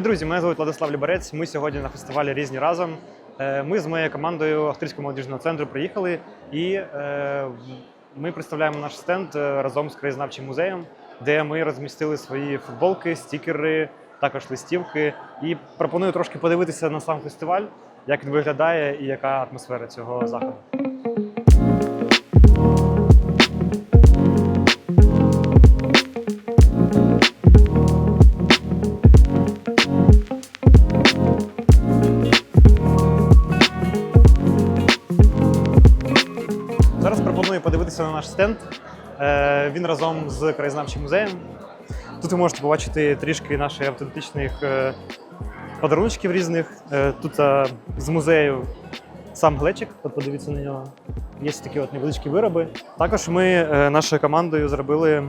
Привіт, друзі! Мене звуть Владислав Ліберець. Ми сьогодні на фестивалі різні разом. Е, Ми з моєю командою Ахтирського молодіжного центру приїхали і е, ми представляємо наш стенд е, разом з краєзнавчим музеєм, де ми розмістили свої футболки, стікери, також листівки. І пропоную трошки подивитися на сам фестиваль, як він виглядає і яка атмосфера цього заходу. Зараз стенд. Е, Він разом з краєзнавчим музеєм. Тут ви можете побачити трішки наших автентичних е, подарунків різних. Е, Тут з музею сам глечик, от подивіться на нього. Є такі от невеличкі вироби. Також ми нашою командою зробили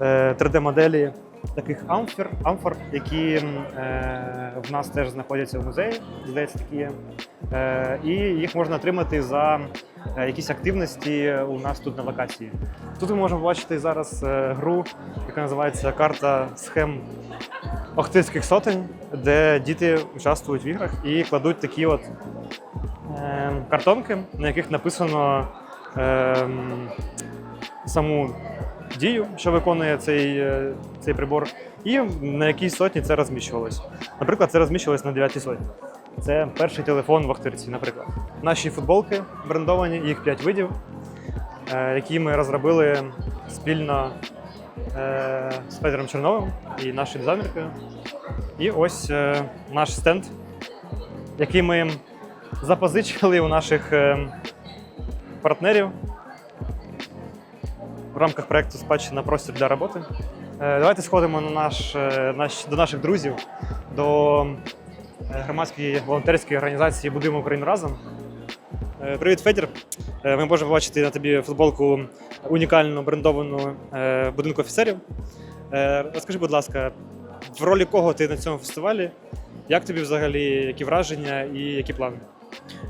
е, 3D-моделі таких амфор, амфор, які е, в нас теж знаходяться в музеї, здається, такі є. Е, і їх можна отримати за е, якісь активності у нас тут на локації. Тут ми можемо побачити зараз е, гру, яка називається карта схем Охтирських сотень, де діти участвують в іграх і кладуть такі от е, картонки, на яких написано е, саму дію, що виконує цей, е, цей прибор, і на якій сотні це розміщувалось. Наприклад, це розміщувалось на 9 сотні. Це перший телефон в Охтирці, наприклад. Наші футболки брендовані, їх 5 видів, е, які ми розробили спільно е, з Федором Черновим і нашою дизайнеркою. І ось наш стенд, який ми запозичили у наших партнерів в рамках проєкту Спадщина простір для роботи. Е, Давайте сходимо на наш, е, наш, до наших друзів, до е, громадської волонтерської організації Будуємо Україну разом. Привіт, Федір. Ми можемо побачити на тобі футболку унікальну брендовану будинку офіцерів. Розкажи, будь ласка, в ролі кого ти на цьому фестивалі? Як тобі взагалі, які враження і які плани?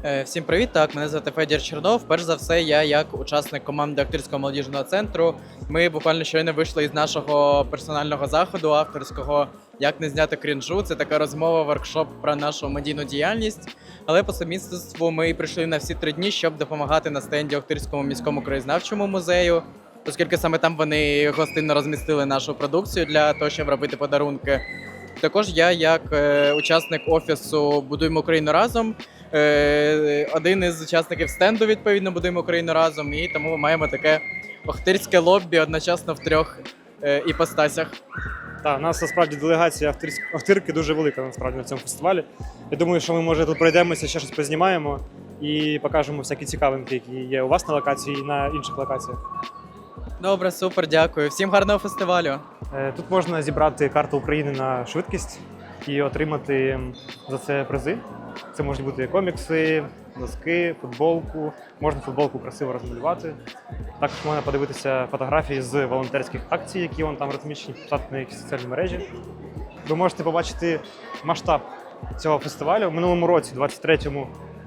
Е, Всім привіт! Так, мене звати Федір Чернов. Перш за все, я як учасник команди Актирського молодіжного центру. Ми буквально щойно вийшли із нашого персонального заходу авторського Як не зняти крінжу. Це така розмова, воркшоп про нашу медійну діяльність. Але по сумісництву ми прийшли на всі три дні, щоб допомагати на стенді Охтирському міському краєзнавчому музею. Оскільки саме там вони гостинно розмістили нашу продукцію для того, щоб робити подарунки. Також я, як е, учасник офісу Будуємо Україну разом, один із учасників стенду, відповідно, Будуємо Україну разом, і тому ми маємо таке охтирське лоббі одночасно в трьох е, іпостасях. Так, у нас насправді делегація Охтирки дуже велика насправді на цьому фестивалі. Я думаю, що ми може тут пройдемося, ще щось познімаємо і покажемо всякі цікавинки, які є у вас на локації і на інших локаціях. Добре, супер, дякую. Всім гарного фестивалю. Е, Тут можна зібрати карту України на швидкість і отримати за це призи. Це можуть бути комікси, носки, футболку. Можна футболку красиво розмалювати. Також можна подивитися фотографії з волонтерських акцій, які вон там розміщені, на якісь соціальні мережі. Ви можете побачити масштаб цього фестивалю. В минулому році, 23-му,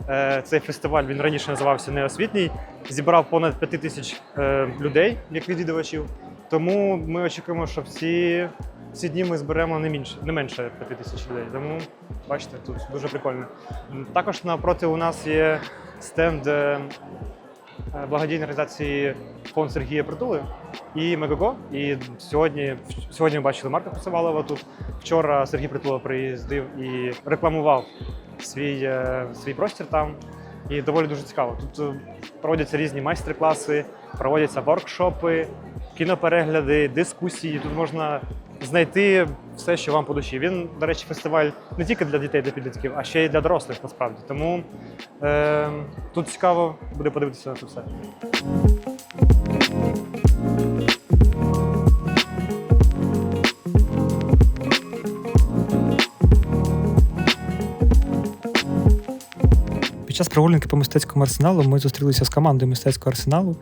е, цей фестиваль він раніше називався Неосвітній, зібрав понад 5 тисяч е, людей як відвідувачів. Тому ми очікуємо, що всі, ці дні ми зберемо не менше, не менше 5 тисяч людей. Тому бачите, тут дуже прикольно. Також напроти у нас є стенд е, е, благодійної організації фонд Сергія Притули і Мегаго. І сьогодні, сьогодні ми бачили Марка Посивалова тут. Вчора Сергій Притула приїздив і рекламував свій, е, свій простір там. І доволі дуже цікаво. Тут проводяться різні майстер-класи, проводяться воркшопи, кіноперегляди, дискусії. Тут можна знайти все, що вам по душі. Він, до речі, фестиваль не тільки для дітей, для підлітків, а ще й для дорослих насправді. Тому е, тут цікаво буде подивитися на це все. Під час прогулянки по мистецькому арсеналу ми зустрілися з командою мистецького арсеналу.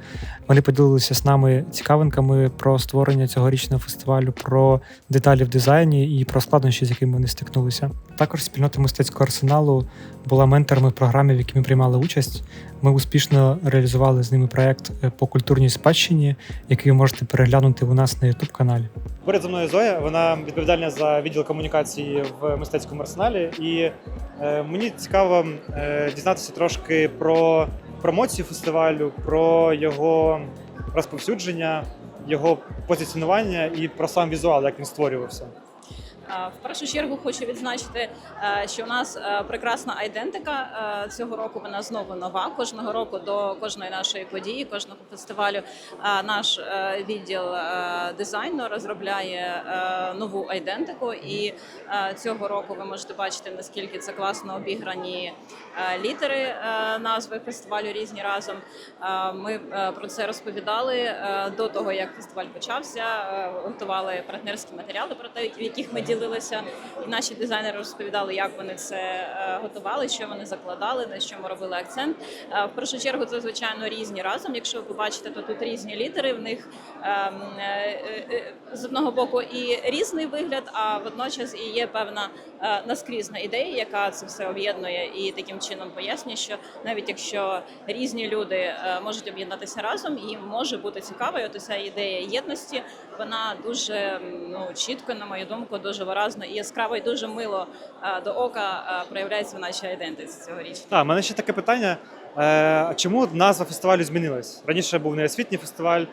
Вони поділилися з нами цікавинками про створення цьогорічного фестивалю, про деталі в дизайні і про складнощі, з якими вони стикнулися. Також спільнота мистецького арсеналу була менторами в програмі, в якій ми приймали участь. Ми успішно реалізували з ними проект е, по культурній спадщині, який ви можете переглянути у нас на youtube каналі. Поряд зі мною Зоя, вона відповідальна за відділ комунікації в мистецькому арсеналі. І е, мені цікаво е, дізнатися трошки про промоцію фестивалю, про його розповсюдження, його позиціонування і про сам візуал, як він створювався. В першу чергу хочу відзначити, е, що у нас е, прекрасна айдентика. Е, Цього року вона знову нова. Кожного року до кожної нашої події, кожного фестивалю наш відділ дизайну розробляє нову айдентику. І цього року ви можете бачити, наскільки це класно обіграні літери назви фестивалю різні разом. Ми про це розповідали до того, як фестиваль почався. Готували партнерські матеріали про те, в яких ми ділилися, і наші дизайнери розповідали, як вони це е, готували, що вони закладали, на що ми робили акцент. Е, В першу чергу це звичайно різні разом. Якщо ви побачите, то тут різні літери. В них ем, е, з одного боку і різний вигляд, а водночас і є певна наскрізна ідея, яка це все об'єднує і таким чином пояснює, що навіть якщо різні люди можуть об'єднатися разом, їм може бути цікаво. І ця ідея єдності, вона дуже ну чітко, на мою думку, дуже виразно і яскраво, і дуже мило е, до ока е, проявляється в нашій ідентиці цьогоріч. Так, у мене ще таке питання. Е, чому назва фестивалю змінилась? Раніше був не освітній фестиваль,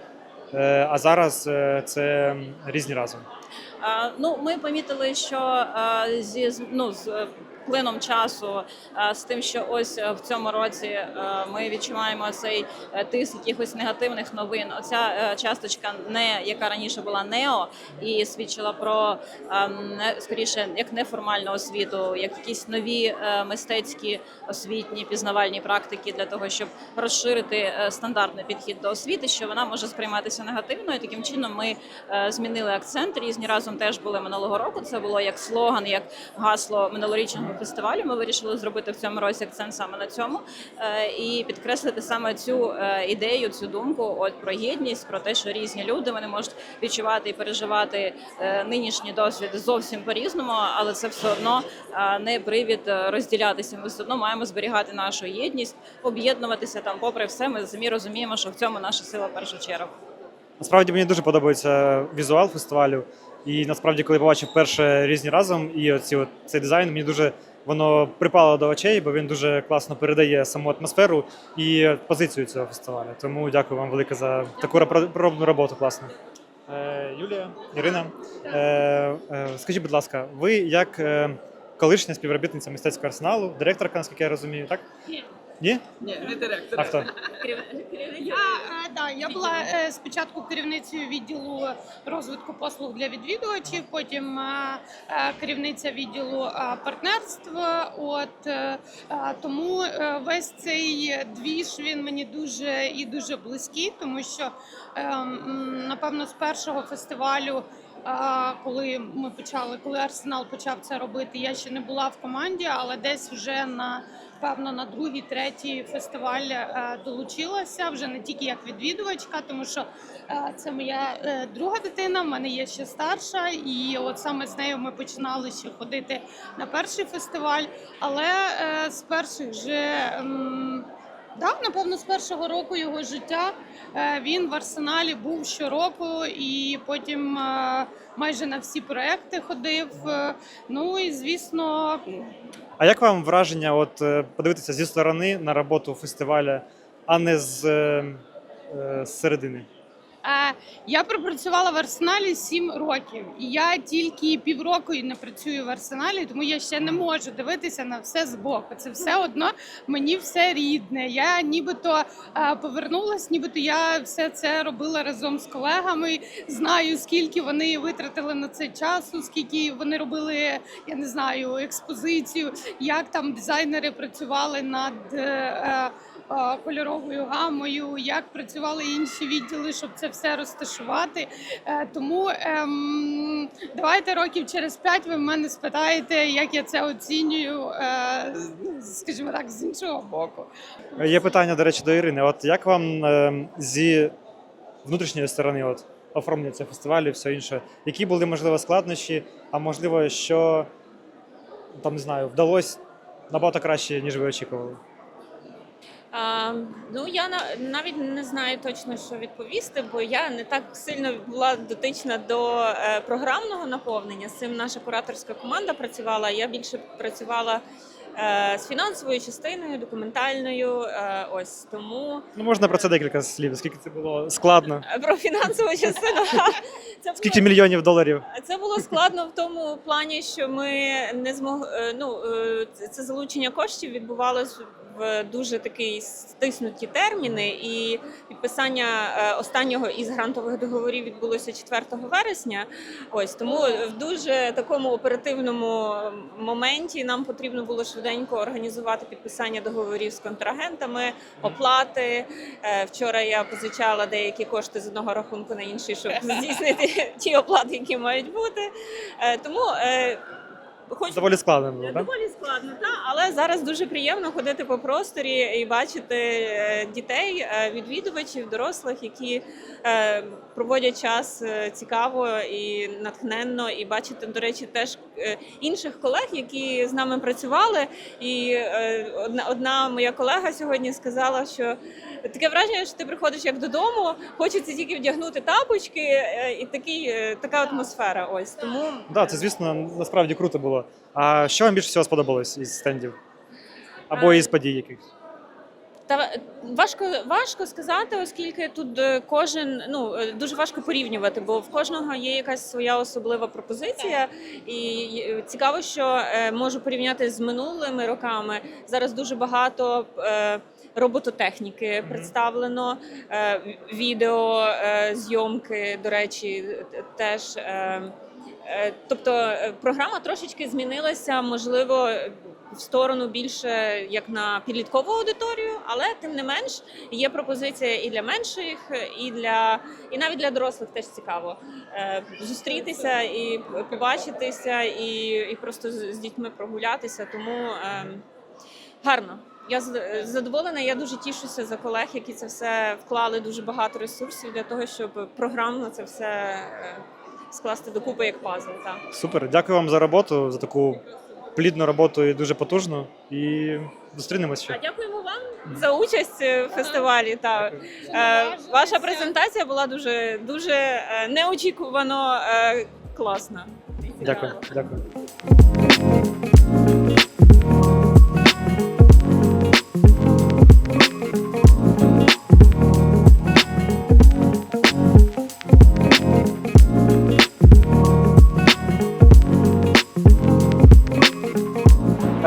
а зараз це різні разом. Ну, ми помітили, що зі ну, з плином часу, з тим, що ось е, в цьому році е, ми відчуваємо цей е, тиск якихось негативних новин. Оця е, часточка, не яка раніше була нео, і свідчила про не скоріше як неформальну освіту, як якісь нові е, мистецькі освітні пізнавальні практики для того, щоб розширити е, стандартний підхід до освіти, що вона може сприйматися негативно. І таким чином ми е, змінили акцент. Різні разом теж були минулого року. Це було як слоган, як гасло минулорічного фестивалю. Ми вирішили зробити в цьому році акцент саме на цьому е, і підкреслити саме цю е, ідею, цю думку от про єдність, про те, що різні люди вони можуть відчувати і переживати е, нинішній досвід зовсім по-різному, але це все одно не привід розділятися. Ми все одно маємо зберігати нашу єдність, об'єднуватися там, попри все. Ми самі розуміємо, що в цьому наша сила першу чергу. Насправді мені дуже подобається візуал фестивалю. І насправді, коли побачив перше різні разом, і оці от цей дизайн, мені дуже воно припало до очей, бо він дуже класно передає саму атмосферу і позицію цього фестивалю. Тому дякую вам велике за таку робну робну роботу. Класно. Е, Юлія, Ірина, е, е, скажіть, будь ласка, ви як е, колишня співробітниця мистецького арсеналу, директорка, наскільки я розумію, так? Ні. Ні? Не директор. А хто? Я, е, да, я була е, спочатку керівницею відділу розвитку послуг для відвідувачів, потім е, е, керівниця відділу е, партнерств. От е, е, тому е, весь цей двіж він мені дуже і дуже близький, тому що е, м, напевно з першого фестивалю. Коли ми почали, коли Арсенал почав це робити, я ще не була в команді, але десь вже на певно на другий, третій фестиваль е, долучилася вже не тільки як відвідувачка, тому що е, це моя е, друга дитина. в мене є ще старша, і от саме з нею ми починали ще ходити на перший фестиваль. Але з перших же да, напевно, з першого року його життя е, він в арсеналі був щороку, і потім е, майже на всі проекти ходив. Е, Ну і звісно, А як вам враження от, подивитися зі сторони на роботу фестиваля, а не з, з середини? Е, Я пропрацювала в арсеналі сім років, і я тільки півроку не працюю в арсеналі, тому я ще не можу дивитися на все збоку. Це все одно мені все рідне. Я нібито е, повернулась, нібито я все це робила разом з колегами. Знаю, скільки вони витратили на це часу, скільки вони робили, я не знаю, експозицію, як там дизайнери працювали над. Е, кольоровою гамою, як працювали інші відділи, щоб це все розташувати. Е, Тому ем, давайте років через п'ять ви мене спитаєте, як я це оцінюю, е, скажімо так, з іншого боку. Є питання, до речі, до Ірини. От як вам е, зі внутрішньої сторони от, оформлення цього фестивалю все інше? Які були, можливо, складнощі, а можливо, що там не знаю, вдалося набагато краще, ніж ви очікували? А, ну я на- навіть не знаю точно, що відповісти, бо я не так сильно була дотична до е, програмного наповнення. З цим наша кураторська команда працювала. Я більше працювала е, з фінансовою частиною, документальною. Е, ось тому Ну, можна про це декілька слів. Скільки це було складно? Е, про фінансову частину це Скільки мільйонів доларів? Це було складно в тому плані, що ми не змогли. Ну е, це- це залучення коштів відбувалось в дуже такий стиснуті терміни, і підписання е, останнього із грантових договорів відбулося 4 вересня. Ось тому в дуже такому оперативному моменті нам потрібно було швиденько організувати підписання договорів з контрагентами, оплати. Е, Вчора я позичала деякі кошти з одного рахунку на інший, щоб здійснити ті оплати, які мають бути. Е, Тому хочу Доволі складно було, так? доволі складно, та але зараз дуже приємно ходити по просторі і бачити е, дітей, е, відвідувачів, дорослих, які е, проводять час цікаво і натхненно, і бачити, до речі, теж інших колег, які з нами працювали. І одна, одна моя колега сьогодні сказала, що таке враження, що ти приходиш як додому, хочеться тільки вдягнути тапочки, і такий, така атмосфера. Ось тому Так, це звісно насправді круто було. А що вам більше всього сподобалось із стендів? Або Е, із подій якихось? Та важко важко сказати, оскільки тут е, кожен ну е, дуже важко порівнювати, бо в кожного є якась своя особлива пропозиція, і цікаво, що можу порівняти з минулими роками. Зараз дуже багато. Робототехніки представлено, відео, зйомки, до речі, теж. Е, Тобто е, програма трошечки змінилася, можливо, в сторону більше як на підліткову аудиторію, але тим не менш є пропозиція і для менших, і для і навіть для дорослих теж цікаво е, зустрітися і побачитися, і, і просто з, дітьми прогулятися. Тому е, гарно. Я зад- задоволена. Я дуже тішуся за колег, які це все вклали дуже багато ресурсів для того, щоб програмно це все скласти докупи як пазл. Так. Супер. Дякую вам за роботу, за таку плідну роботу і дуже потужну. І зустрінемось А дякуємо вам за участь в фестивалі. Та Е, ваша презентація була дуже дуже е, неочікувано е, класна. Дякую. Дякую.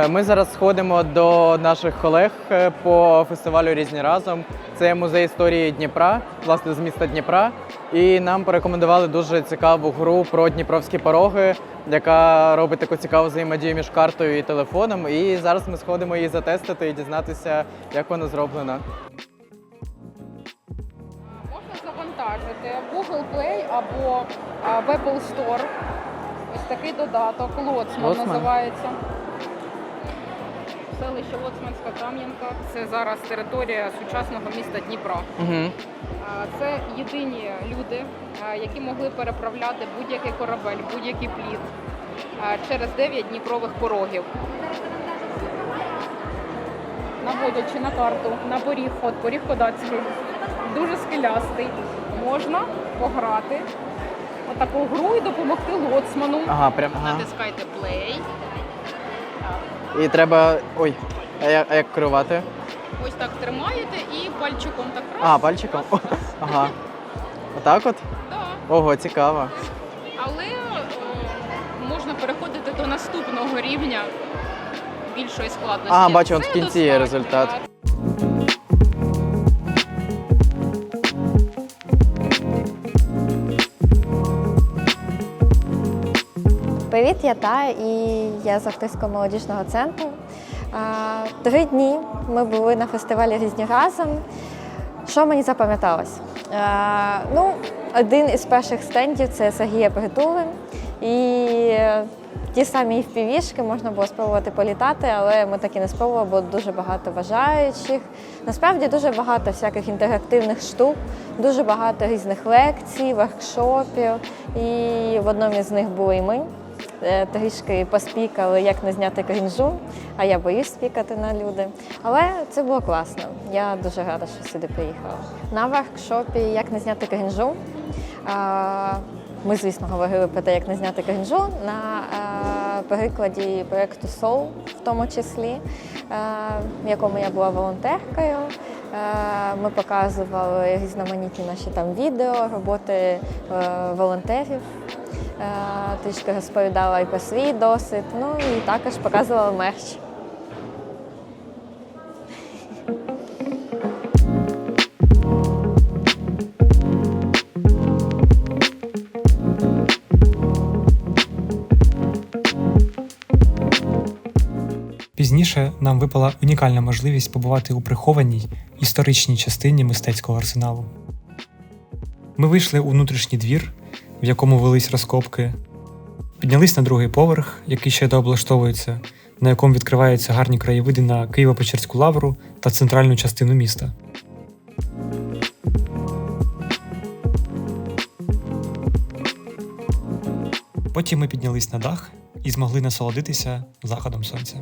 Ми зараз сходимо до наших колег е, по фестивалю Різні разом. Це музей історії Дніпра, власне, з міста Дніпра. І нам порекомендували дуже цікаву гру про Дніпровські пороги, яка робить таку цікаву взаємодію між картою і телефоном. І зараз ми сходимо її затестити і дізнатися, як вона зроблена. Можна завантажити Google Play або в Apple Store. Ось такий додаток. Лоцман? називається. Селище Лоцманська Кам'янка. Це зараз територія сучасного міста Дніпра. Угу. Це єдині люди, які могли переправляти будь-який корабель, будь-який плід через 9 дніпрових порогів. Наводячи на карту на поріг, от поріг Кодацький, дуже скелястий. Можна пограти отаку гру і допомогти лоцману. Ага, прям. Ага. Натискайте play. І треба. Ой, а як, а як керувати? Ось так тримаєте і пальчиком так раз. А, пальчиком? О, ага. Отак от? Да. Ого, цікаво. Але о, можна переходити до наступного рівня більшої складності. А, бачу, от в кінці є достатньо, результат. Привіт, я Тая і я з Ахтирського молодіжного центру. Три дні ми були на фестивалі різні разом. Що мені запам'яталось? Ну, один із перших стендів це Сергія Притули. І ті самі впівішки можна було спробувати політати, але ми так і не спробували, бо дуже багато бажаючих. Насправді дуже багато всяких інтерактивних штук, дуже багато різних лекцій, воркшопів. І в одному із них були і ми. Е, трішки поспікали, як не зняти крінжу, а я боюсь спікати на люди. Але це було класно. Я дуже рада, що сюди приїхала. На воркшопі Як не зняти крінжу. Ми, звісно, говорили про те, як не зняти крінжу на прикладі проєкту Soul, в тому числі, в якому я була волонтеркою. Ми показували різноманітні наші там відео, роботи е, волонтерів. Е, Трішки розповідала і про свій досвід. Ну і також показувала мерч. Пізніше нам випала унікальна можливість побувати у прихованій історичній частині мистецького арсеналу. Ми вийшли у внутрішній двір, в якому велись розкопки, піднялись на другий поверх, який ще дооблаштовується, на якому відкриваються гарні краєвиди на Києво-Печерську лавру та центральну частину міста. Потім ми піднялись на дах і змогли насолодитися заходом сонця.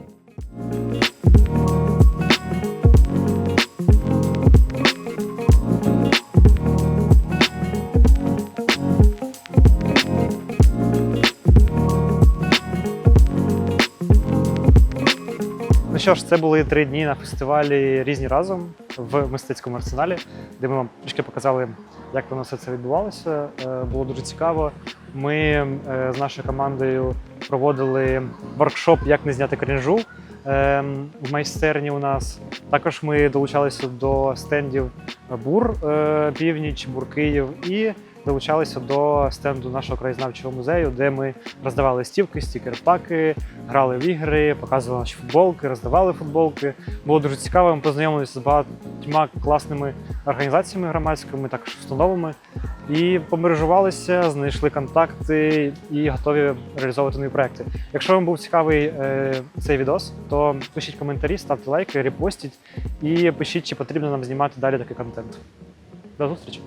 Що ж, це були три дні на фестивалі різні разом в мистецькому арсеналі, де ми вам трішки показали, як воно все це відбувалося. Е, Було дуже цікаво. Ми е, з нашою командою проводили воркшоп, як не зняти крінжу е, в майстерні. У нас також ми долучалися до стендів Бур Північ, Бур Київ і долучалися до стенду нашого краєзнавчого музею, де ми роздавали листівки, стікер-паки, грали в ігри, показували наші футболки, роздавали футболки. Було дуже цікаво. Ми познайомилися з багатьма класними організаціями громадськими, також установами. І помережувалися, знайшли контакти і готові реалізовувати нові проекти. Якщо вам був цікавий е, цей відос, то пишіть коментарі, ставте лайки, репостіть і пишіть, чи потрібно нам знімати далі такий контент. До зустрічі!